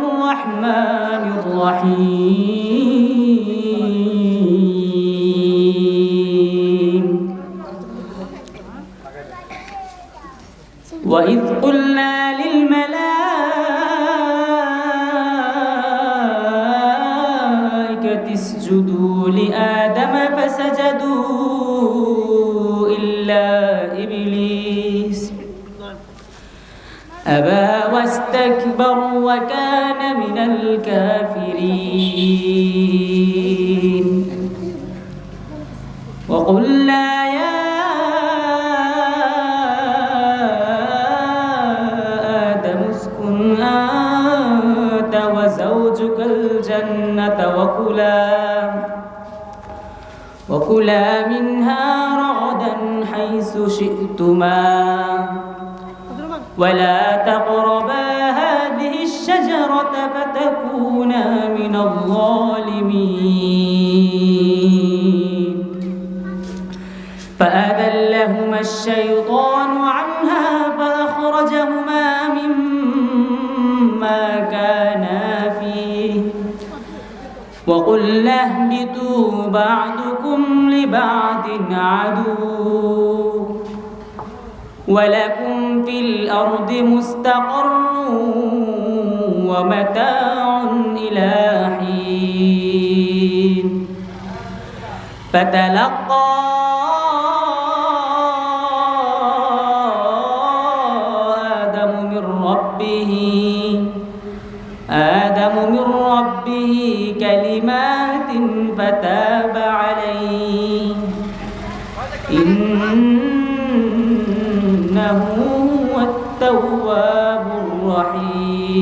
الرحمن الرحيم. وإذ قلنا للملائكة اسجدوا لآدم فسجدوا. أبى واستكبر وكان من الكافرين. وقلنا يا آدم اسكن أنت وزوجك الجنة وكلا وكلا منها رغدا حيث شئتما. ولا تقربا هذه الشجرة فتكونا من الظالمين. فأذلهما الشيطان عنها فأخرجهما مما كانا فيه. وقلنا اهبطوا بعضكم لبعض عدو. ولكم في الأرض مستقر ومتاع إلى حين. فتلقى آدم من ربه آدم من ربه كلمات فتاب عليه. إنه التواب الرحيم